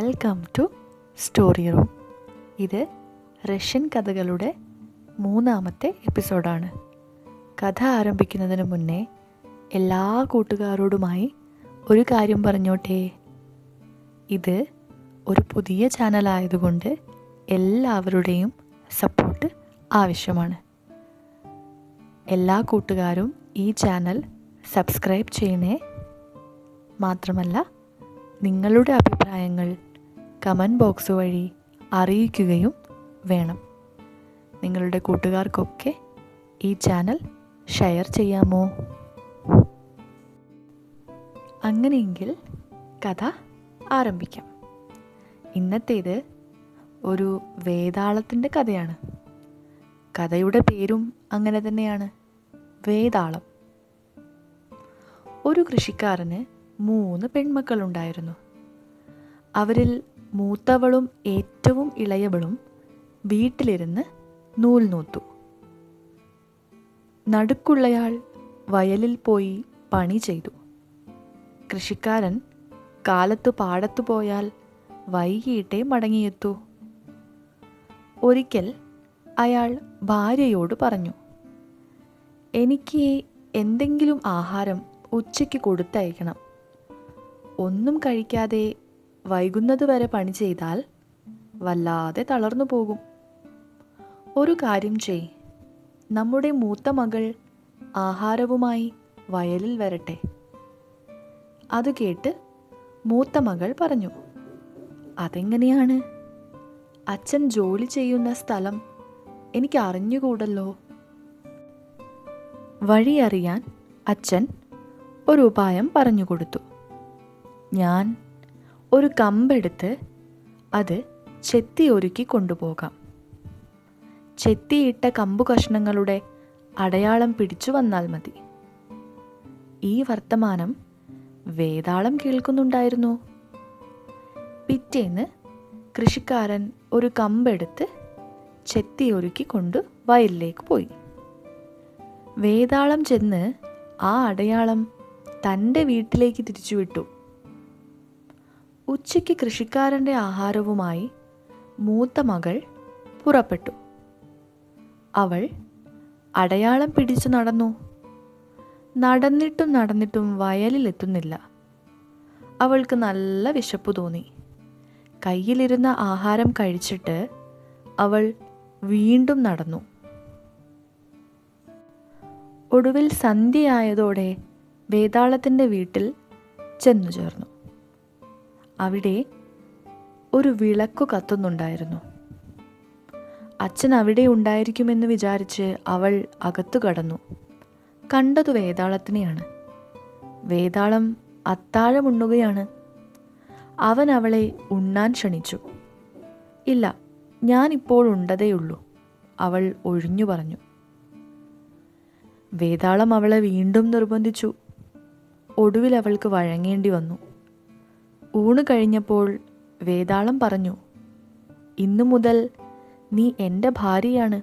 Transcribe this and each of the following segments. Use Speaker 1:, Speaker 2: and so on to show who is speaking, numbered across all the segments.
Speaker 1: Welcome to story room ഇത് Russian കഥകളുടെ മൂന്നാമത്തെ എപ്പിസോഡാണ്. കഥ ആരംഭിക്കുന്നതിന് മുന്നേ എല്ലാ കൂട്ടുകാരോടുമായി ഒരു കാര്യം പറഞ്ഞോട്ടെ. ഇത് ഒരു പുതിയ ചാനലായതുകൊണ്ട് എല്ലാവരുടെയും സപ്പോർട്ട് ആവശ്യമാണ്. എല്ലാ കൂട്ടുകാരും ഈ ചാനൽ സബ്സ്ക്രൈബ് ചെയ്യണേ മാത്രമല്ല നിങ്ങളുടെ അഭിപ്രായങ്ങൾ കമന്റ് ബോക്സ് വഴി അറിയിക്കുകയും വേണം. നിങ്ങളുടെ കൂട്ടുകാർക്കൊക്കെ ഈ ചാനൽ ഷെയർ ചെയ്യാമോ? അങ്ങനെയെങ്കിൽ കഥ ആരംഭിക്കാം. ഇന്നത്തേത് ഒരു വേതാളത്തിന്റെ കഥയാണ്. കഥയുടെ പേരും അങ്ങനെ തന്നെയാണ്. വേതാളം ഒരു കൃഷിക്കാരന് മൂന്ന് പെൺമക്കളുണ്ടായിരുന്നു. അവരിൽ മൂത്തവളും ഏറ്റവും ഇളയവളും വീട്ടിലിരുന്ന് നൂൽ നൂത്തു. നടുക്കുള്ളയാൾ വയലിൽ പോയി പണി ചെയ്തു. കൃഷിക്കാരൻ കാലത്തു പാടത്തു പോയാൽ വൈകിട്ടേ മടങ്ങിയെത്തൂ. ഒരിക്കൽ അയാൾ ഭാര്യയോട് പറഞ്ഞു എനിക്ക് എന്തെങ്കിലും ആഹാരം ഉച്ചയ്ക്ക് കൊടുത്തയക്കണം. ഒന്നും കഴിക്കാതെ വൈകുന്നത് വരെ പണി ചെയ്താൽ വല്ലാതെ തളർന്നു പോകും. ഒരു കാര്യം ചെയ്. നമ്മുടെ മൂത്ത മകൾ ആഹാരവുമായി വയലിൽ വരട്ടെ. അത് കേട്ട് മൂത്ത മകൾ പറഞ്ഞു അതെങ്ങനെയാണ്? അച്ഛൻ ജോലി ചെയ്യുന്ന സ്ഥലം എനിക്ക് അറിഞ്ഞുകൂടല്ലോ. വഴിയറിയാൻ അച്ഛൻ ഒരു ഉപായം പറഞ്ഞു കൊടുത്തു. ഞാൻ ഒരു കമ്പെടുത്ത് അത് ചെത്തി ഒരുക്കി കൊണ്ടുപോകാം. ചെത്തിയിട്ട കമ്പു കഷ്ണങ്ങളുടെ അടയാളം പിടിച്ചു വന്നാൽ മതി. ഈ വർത്തമാനം വേതാളം കേൾക്കുന്നുണ്ടായിരുന്നു. പിറ്റേന്ന് കൃഷിക്കാരൻ ഒരു കമ്പെടുത്ത് ചെത്തി ഒരുക്കി കൊണ്ട് വയലിലേക്ക് പോയി. വേതാളം ചെന്ന് ആ അടയാളം തന്റെ വീട്ടിലേക്ക് തിരിച്ചുവിട്ടു. ഉച്ചയ്ക്ക് കൃഷിക്കാരന്റെ ആഹാരവുമായി മൂത്ത മകൾ പുറപ്പെട്ടു. അവൾ അടയാളം പിടിച്ചു നടന്നു. നടന്നിട്ടും നടന്നിട്ടും വയലിലെത്തുന്നില്ല. അവൾക്ക് നല്ല വിശപ്പ് തോന്നി. കയ്യിലിരുന്ന ആഹാരം കഴിച്ചിട്ട് അവൾ വീണ്ടും നടന്നു. ഒടുവിൽ സന്ധ്യയായതോടെ വേതാളത്തിന്റെ വീട്ടിൽ ചെന്നു ചേർന്നു അവിടെ ഒരു വിളക്കു കത്തുന്നുണ്ടായിരുന്നു. അച്ഛൻ അവിടെ ഉണ്ടായിരിക്കുമെന്ന് വിചാരിച്ച് അവൾ അകത്തു കടന്നു. കണ്ടത് വേതാളത്തിനെയാണ്. വേതാളം അത്താഴമുണ്ണുകയാണ് അവൻ അവളെ ഉണ്ണാൻ ക്ഷണിച്ചു. ഇല്ല ഞാനിപ്പോൾ ഉണ്ടതേയുള്ളൂ അവൾ ഒഴിഞ്ഞു പറഞ്ഞു. വേതാളം അവളെ വീണ്ടും നിർബന്ധിച്ചു. ഒടുവിൽ അവൾക്ക് വഴങ്ങേണ്ടി വന്നു. ഊണ് കഴിഞ്ഞപ്പോൾ വേതാളം പറഞ്ഞു ഇന്നു മുതൽ നീ എന്റെ ഭാര്യയാണ്.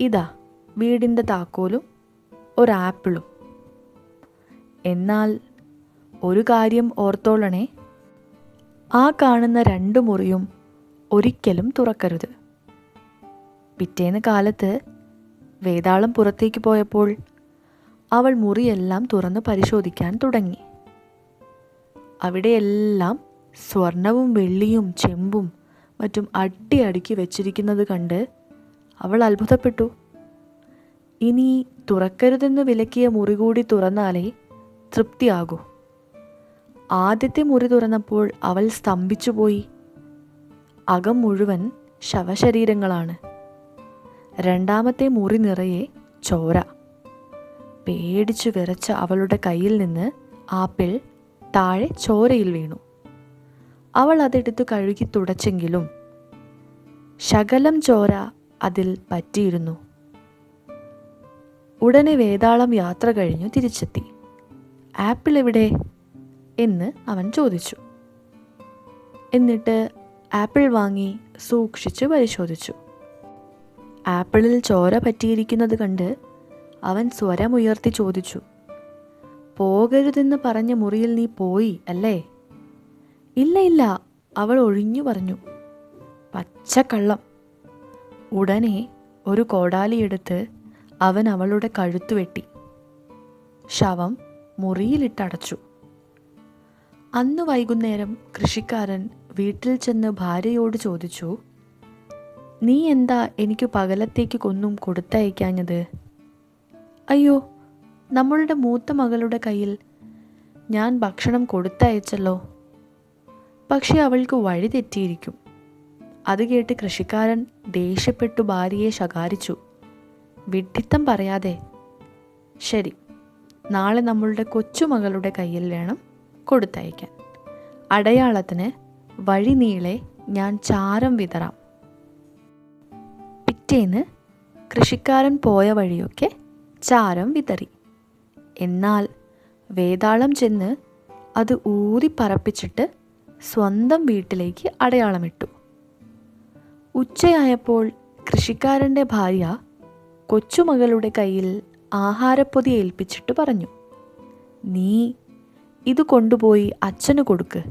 Speaker 1: ഇതാ വീടിന്റെ താക്കോലും ഒരാപ്പിളും. എന്നാൽ ഒരു കാര്യം ഓർത്തോളണേ. ആ കാണുന്ന രണ്ട് മുറിയും ഒരിക്കലും തുറക്കരുത്. പിറ്റേന്ന് കാലത്ത് വേതാളം പുറത്തേക്ക് പോയപ്പോൾ അവൾ മുറിയെല്ലാം തുറന്ന് പരിശോധിക്കാൻ തുടങ്ങി. അവിടെയെല്ലാം സ്വർണവും വെള്ളിയും ചെമ്പും മറ്റും അട്ടി അടുക്കി വെച്ചിരിക്കുന്നത് കണ്ട് അവൾ അത്ഭുതപ്പെട്ടു. ഇനി തുറക്കരുതെന്ന് വിലക്കിയ മുറി കൂടി തുറന്നാലേ തൃപ്തിയാകൂ. ആദ്യത്തെ മുറി തുറന്നപ്പോൾ അവൾ സ്തംഭിച്ചുപോയി. അകം മുഴുവൻ ശവശരീരങ്ങളാണ്. രണ്ടാമത്തെ മുറി നിറയെ ചോര. പേടിച്ചു വിറച്ച അവളുടെ കയ്യിൽ നിന്ന് ആപ്പിൾ താഴെ ചോരയിൽ വീണു. അവൾ അതെടുത്ത് കഴുകി തുടച്ചെങ്കിലും ശകലം ചോര അതിൽ പറ്റിയിരുന്നു. ഉടനെ വേതാളം യാത്ര കഴിഞ്ഞു തിരിച്ചെത്തി. ആപ്പിൾ എവിടെ? എന്ന് അവൻ ചോദിച്ചു. എന്നിട്ട് ആപ്പിൾ വാങ്ങി സൂക്ഷിച്ചു പരിശോധിച്ചു. ആപ്പിളിൽ ചോര പറ്റിയിരിക്കുന്നത് കണ്ട് അവൻ സ്വരമുയർത്തി ചോദിച്ചു. പോകരുതെന്ന് പറഞ്ഞ മുറിയിൽ നീ പോയി അല്ലേ? ഇല്ല ഇല്ല അവൾ ഒഴിഞ്ഞു പറഞ്ഞു. പച്ചക്കള്ളം. ഉടനെ ഒരു കോടാലിയെടുത്ത് അവൻ അവളുടെ കഴുത്തു വെട്ടി. ശവം മുറിയിലിട്ടടച്ചു. അന്ന് വൈകുന്നേരം കൃഷിക്കാരൻ വീട്ടിൽ ചെന്ന് ഭാര്യയോട് ചോദിച്ചു നീ എന്താ എനിക്ക് പകലത്തേക്ക് കൊന്നും കൊടുത്തയക്കാഞ്ഞത്? അയ്യോ നമ്മളുടെ മൂത്ത മകളുടെ കയ്യിൽ ഞാൻ ഭക്ഷണം കൊടുത്തയച്ചല്ലോ. പക്ഷേ അവൾക്ക് വഴി തെറ്റിയിരിക്കും. അത് കേട്ട് കൃഷിക്കാരൻ ദേഷ്യപ്പെട്ടു ഭാര്യയെ ശകാരിച്ചു. വിഡ്ഢിത്തം പറയാതെ ശരി നാളെ നമ്മളുടെ കൊച്ചുമകളുടെ കയ്യിൽ വേണം കൊടുത്തയക്കാൻ. അടയാളത്തിന് വഴി നീളെ ഞാൻ ചാരം വിതറാം. പിറ്റേന്ന് കൃഷിക്കാരൻ പോയ വഴിയൊക്കെ ചാരം വിതറി. എന്നാൽ വേതാളം ചെന്ന് അത് ഊതി പറപ്പിച്ചിട്ട് സ്വന്തം വീട്ടിലേക്ക് അടയാളമിട്ടു. ഉച്ചയായപ്പോൾ കൃഷിക്കാരന്റെ ഭാര്യ കൊച്ചുമകളുടെ കയ്യിൽ ആഹാരപ്പൊതി ഏൽപ്പിച്ചിട്ട് പറഞ്ഞു നീ ഇത് കൊണ്ടുപോയി അച്ഛന് കൊടുക്ക്.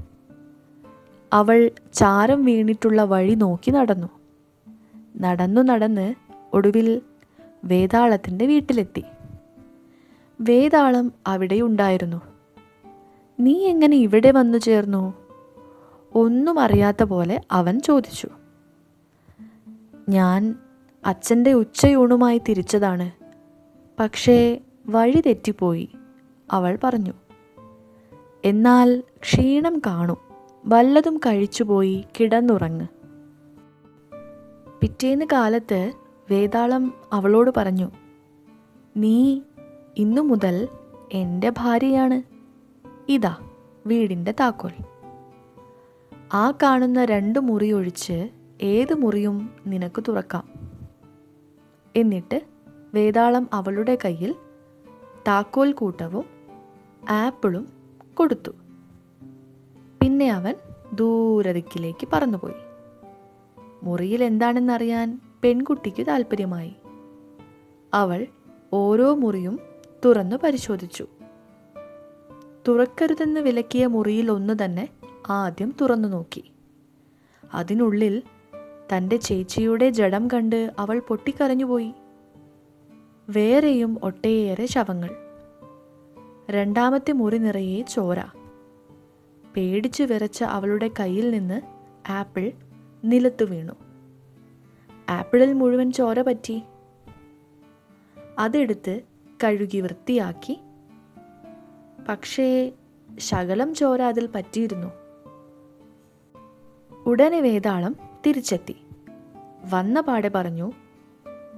Speaker 1: അവൾ ചാരം വീണിട്ടുള്ള വഴി നോക്കി നടന്നു. നടന്നു നടന്ന് ഒടുവിൽ വേതാളത്തിന്റെ വീട്ടിലെത്തി. വേതാളം അവിടെയുണ്ടായിരുന്നു നീ എങ്ങനെ ഇവിടെ വന്നു ചേർന്നു? ഒന്നും അറിയാത്ത പോലെ അവൻ ചോദിച്ചു. ഞാൻ അച്ഛന്റെ ഉച്ചയൂണുമായി തിരിച്ചതാണ്. പക്ഷേ വഴി തെറ്റിപ്പോയി അവൾ പറഞ്ഞു. എന്നാൽ ക്ഷീണം കാണും. വല്ലതും കഴിച്ചുപോയി കിടന്നുറങ്ങ്. പിറ്റേന്ന് കാലത്ത് വേതാളം അവളോട് പറഞ്ഞു നീ ഇന്നു മുതൽ എന്റെ ഭാര്യയാണ്. ഇതാ വീടിന്റെ താക്കോൽ. ആ കാണുന്ന രണ്ട് മുറി ഒഴിച്ച് ഏത് മുറിയും നിനക്ക് തുറക്കാം. എന്നിട്ട് വേതാളം അവളുടെ കയ്യിൽ താക്കോൽ കൂട്ടവും ആപ്പിളും കൊടുത്തു. പിന്നെ അവൻ ദൂരദിക്കിലേക്ക് പറന്നുപോയി. മുറിയിൽ എന്താണെന്നറിയാൻ പെൺകുട്ടിക്ക് താല്പര്യമായി അവൾ ഓരോ മുറിയും തുറന്നു പരിശോധിച്ചു. തുറക്കരുതെന്ന് വിലക്കിയ മുറിയിൽ ഒന്ന് തന്നെ ആദ്യം തുറന്നു നോക്കി. അതിനുള്ളിൽ തന്റെ ചേച്ചിയുടെ ജഡം കണ്ട് അവൾ പൊട്ടിക്കരഞ്ഞുപോയി. വേറെയും ഒട്ടേറെ ശവങ്ങൾ. രണ്ടാമത്തെ മുറി നിറയെ ചോര. പേടിച്ചു വിറച്ച അവളുടെ കയ്യിൽ നിന്ന് ആപ്പിൾ നിലത്തു വീണു. ആപ്പിളിൽ മുഴുവൻ ചോര പറ്റി. അതെടുത്ത് കഴുകി വൃത്തിയാക്കി. പക്ഷേ ശകലം ചോര അതിൽ പറ്റിയിരുന്നു. ഉടനെ വേതാളം തിരിച്ചെത്തി. വന്ന പാടെ പറഞ്ഞു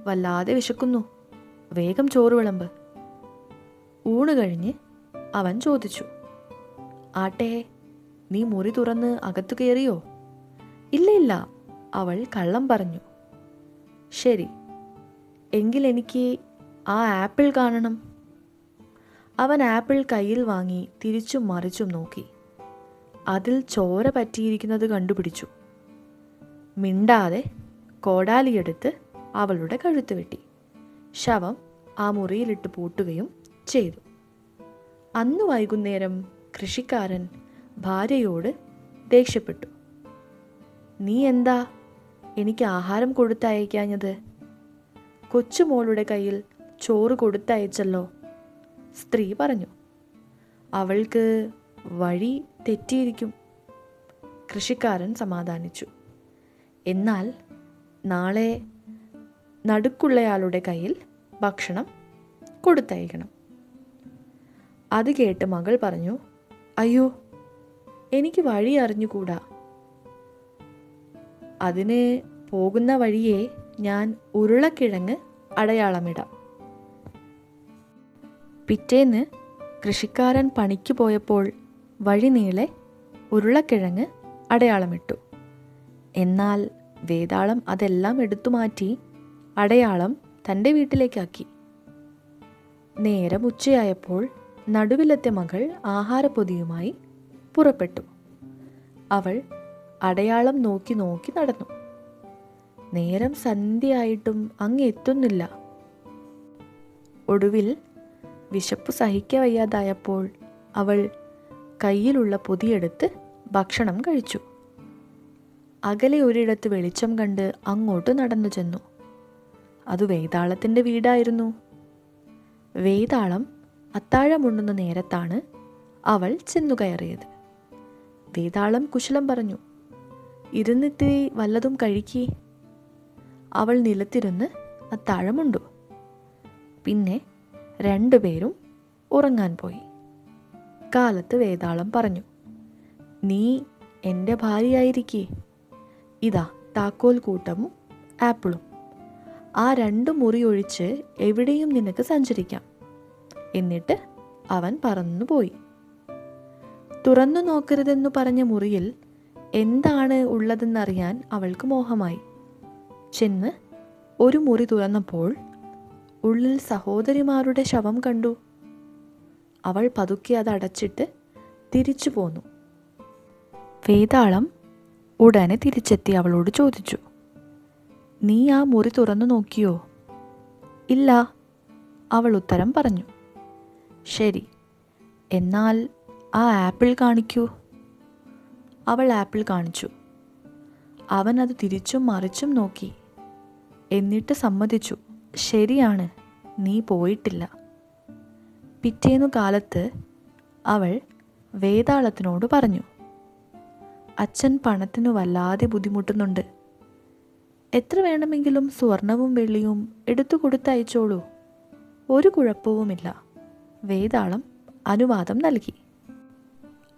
Speaker 1: വല്ലാതെ വിശക്കുന്നു. വേഗം ചോറ് വിളമ്പ്. ഊണ് കഴിഞ്ഞ് അവൻ ചോദിച്ചു ആട്ടെ നീ മുറി തുറന്ന് അകത്തു കയറിയോ? ഇല്ല ഇല്ല അവൾ കള്ളം പറഞ്ഞു. ശരി എങ്കിൽ എനിക്ക് ആ ആപ്പിൾ കാണണം. അവൻ ആപ്പിൾ കയ്യിൽ വാങ്ങി തിരിച്ചും മറിച്ചും നോക്കി. അതിൽ ചോര പറ്റിയിരിക്കുന്നത് കണ്ടുപിടിച്ചു. മിണ്ടാതെ കോടാലിയെടുത്ത് അവളുടെ കഴുത്ത് വെട്ടി. ശവം ആ മുറിയിലിട്ട് പൂട്ടുകയും ചെയ്തു. അന്ന് വൈകുന്നേരം കൃഷിക്കാരൻ ഭാര്യയോട് ദേഷ്യപ്പെട്ടു. നീ എന്താ? എനിക്ക് ആഹാരം കൊടുത്തയക്കാഞ്ഞത്? കൊച്ചുമോളുടെ കയ്യിൽ ചോറ് കൊടുത്തയച്ചല്ലോ. സ്ത്രീ പറഞ്ഞു അവൾക്ക് വഴി തെറ്റിയിരിക്കും. കൃഷിക്കാരൻ സമാധാനിച്ചു. എന്നാൽ നാളെ നടുക്കുള്ളയാളുടെ കയ്യിൽ ഭക്ഷണം കൊടുത്തയക്കണം. അത് കേട്ട് മകൾ പറഞ്ഞു അയ്യോ എനിക്ക് വഴി അറിഞ്ഞുകൂടാ. അതിന് പോകുന്ന വഴിയെ ഞാൻ ഉരുളക്കിഴങ്ങ് അടയാളമിടാം. പിറ്റേന്ന് കൃഷിക്കാരൻ പണിക്ക് പോയപ്പോൾ വഴിനീളെ ഉരുളക്കിഴങ്ങ് അടയാളമിട്ടു. എന്നാൽ വേതാളം അതെല്ലാം എടുത്തു മാറ്റി അടയാളം തന്റെ വീട്ടിലേക്കാക്കി. നേരം ഉച്ചയായപ്പോൾ നടുവിലത്തെ മകൾ ആഹാരപ്പൊതിയുമായി പുറപ്പെട്ടു. അവൾ അടയാളം നോക്കി നോക്കി നടന്നു. നേരം സന്ധ്യയായിട്ടും അങ്ങ് എത്തുന്നില്ല ഒടുവിൽ വിശപ്പ് സഹിക്കവയ്യാതായപ്പോൾ അവൾ കയ്യിലുള്ള പൊതിയെടുത്ത് ഭക്ഷണം കഴിച്ചു. അകലെ ഒരിടത്ത് വെളിച്ചം കണ്ട് അങ്ങോട്ട് നടന്നു ചെന്നു. അത് വേതാളത്തിന്റെ വീടായിരുന്നു. വേതാളം അത്താഴമുണ്ണുന്ന നേരത്താണ് അവൾ ചെന്നു കയറിയത്. വേതാളം കുശലം പറഞ്ഞു ഇരുന്നിട്ട് വല്ലതും കഴിക്കേ അവൾ നിലത്തിരുന്ന് അത്താഴമുണ്ടു. പിന്നെ രണ്ടുപേരും ഉറങ്ങാൻ പോയി. കാലത്ത് വേതാളം പറഞ്ഞു നീ എന്റെ ഭാര്യയായിരിക്കേ. ഇതാ താക്കോൽ കൂട്ടവും ആപ്പിളും. ആ രണ്ട് മുറി ഒഴിച്ച് എവിടെയും നിനക്ക് സഞ്ചരിക്കാം. എന്നിട്ട് അവൻ പറന്നുപോയി തുറന്നു നോക്കരുതെന്നു പറഞ്ഞ മുറിയിൽ എന്താണ് ഉള്ളതെന്നറിയാൻ അവൾക്ക് മോഹമായി. ചെന്ന് ഒരു മുറി തുറന്നപ്പോൾ ഉള്ളിൽ സഹോദരിമാരുടെ ശവം കണ്ടു. അവൾ പതുക്കെ അത് അടച്ചിട്ട് തിരിച്ചു പോന്നു. വേതാളം ഉടനെ തിരിച്ചെത്തി അവളോട് ചോദിച്ചു നീ ആ മുറി തുറന്നു നോക്കിയോ? ഇല്ല അവൾ ഉത്തരം പറഞ്ഞു. ശരി എന്നാൽ ആ ആപ്പിൾ കാണിക്കൂ. അവൾ ആപ്പിൾ കാണിച്ചു. അവൻ അത് തിരിച്ചും മറിച്ചും നോക്കി. എന്നിട്ട് സമ്മതിച്ചു. ശരിയാണ് നീ പോയിട്ടില്ല. പിറ്റേന്നു കാലത്ത് അവൾ വേതാളത്തിനോട് പറഞ്ഞു അച്ഛൻ പണത്തിനു വല്ലാതെ ബുദ്ധിമുട്ടുന്നുണ്ട്. എത്ര വേണമെങ്കിലും സ്വർണവും വെള്ളിയും എടുത്തു കൊടുത്തയച്ചോളൂ. ഒരു കുഴപ്പവുമില്ല. വേതാളം അനുവാദം നൽകി.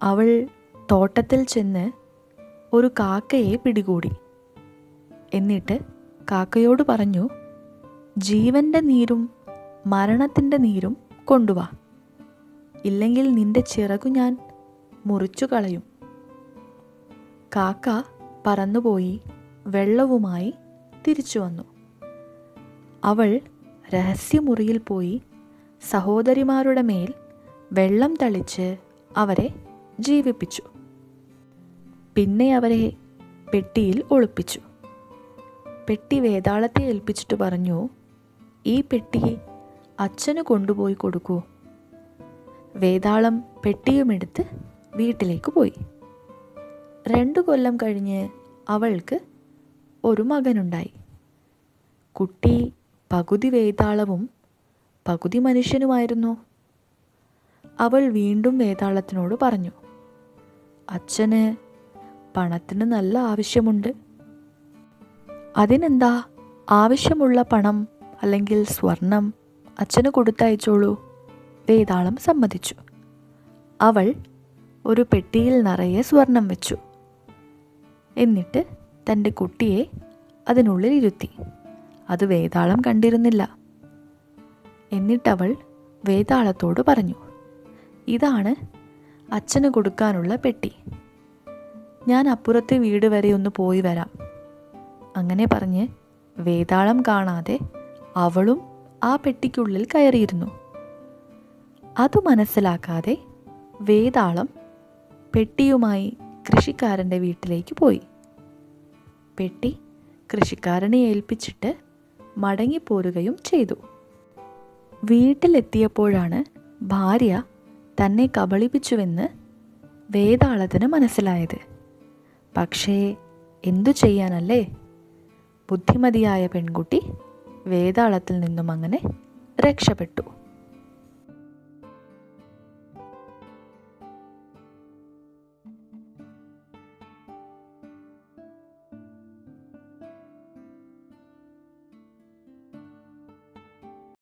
Speaker 1: അവൾ തോട്ടത്തിൽ ചെന്ന് ഒരു കാക്കയെ പിടികൂടി. എന്നിട്ട് കാക്കയോട് പറഞ്ഞു ജീവന്റെ നീരും മരണത്തിന്റെ നീരും കൊണ്ടുവാ. ഇല്ലെങ്കിൽ നിന്റെ ചിറകു ഞാൻ മുറിച്ചു കളയും കാക്ക പറന്നുപോയി വെള്ളവുമായി തിരിച്ചു വന്നു. അവൾ രഹസ്യമുറിയിൽ പോയി സഹോദരിമാരുടെ മേൽ വെള്ളം തളിച്ച് അവരെ ജീവിപ്പിച്ചു. പിന്നെ അവരെ പെട്ടിയിൽ ഒളിപ്പിച്ചു. പെട്ടി വേതാളത്തെ ഏൽപ്പിച്ചിട്ട് പറഞ്ഞു ഈ പെട്ടിയെ അച്ഛന് കൊണ്ടുപോയി കൊടുക്കൂ. വേതാളം പെട്ടിയുമെടുത്ത് വീട്ടിലേക്ക് പോയി. രണ്ടു കൊല്ലം കഴിഞ്ഞ് അവൾക്ക് ഒരു മകനുണ്ടായി. കുട്ടി പകുതി വേതാളവും പകുതി മനുഷ്യനുമായിരുന്നു. അവൾ വീണ്ടും വേതാളത്തിനോട് പറഞ്ഞു അച്ഛന് പണത്തിന് നല്ല ആവശ്യമുണ്ട്. അതിനെന്താ ആവശ്യമുള്ള പണം അല്ലെങ്കിൽ സ്വർണം അച്ഛന് കൊടുത്തയച്ചോളൂ. വേതാളം സമ്മതിച്ചു. അവൾ ഒരു പെട്ടിയിൽ നിറയെ സ്വർണം വെച്ചു. എന്നിട്ട് തന്റെ കുട്ടിയെ അതിനുള്ളിൽ ഇരുത്തി. അത് വേതാളം കണ്ടിരുന്നില്ല. എന്നിട്ടവൾ വേതാളത്തോട് പറഞ്ഞു ഇതാണ് അച്ഛന് കൊടുക്കാനുള്ള പെട്ടി. ഞാൻ അപ്പുറത്തെ വീട് വരെ ഒന്ന് പോയി വരാം. അങ്ങനെ പറഞ്ഞ് വേതാളം കാണാതെ അവളും ആ പെട്ടിക്കുള്ളിൽ കയറിയിരുന്നു. അത് മനസ്സിലാക്കാതെ വേതാളം പെട്ടിയുമായി കൃഷിക്കാരന്റെ വീട്ടിലേക്ക് പോയി. പെട്ടി കൃഷിക്കാരനെ ഏൽപ്പിച്ചിട്ട് മടങ്ങിപ്പോരുകയും ചെയ്തു. വീട്ടിലെത്തിയപ്പോഴാണ് ഭാര്യ തന്നെ കബളിപ്പിച്ചുവെന്ന് വേതാളത്തിന് മനസ്സിലായത്. പക്ഷേ എന്തു ചെയ്യാനല്ലേ? ബുദ്ധിമതിയായ പെൺകുട്ടി വേതാളത്തിൽ നിന്നും അങ്ങനെ രക്ഷപ്പെട്ടു.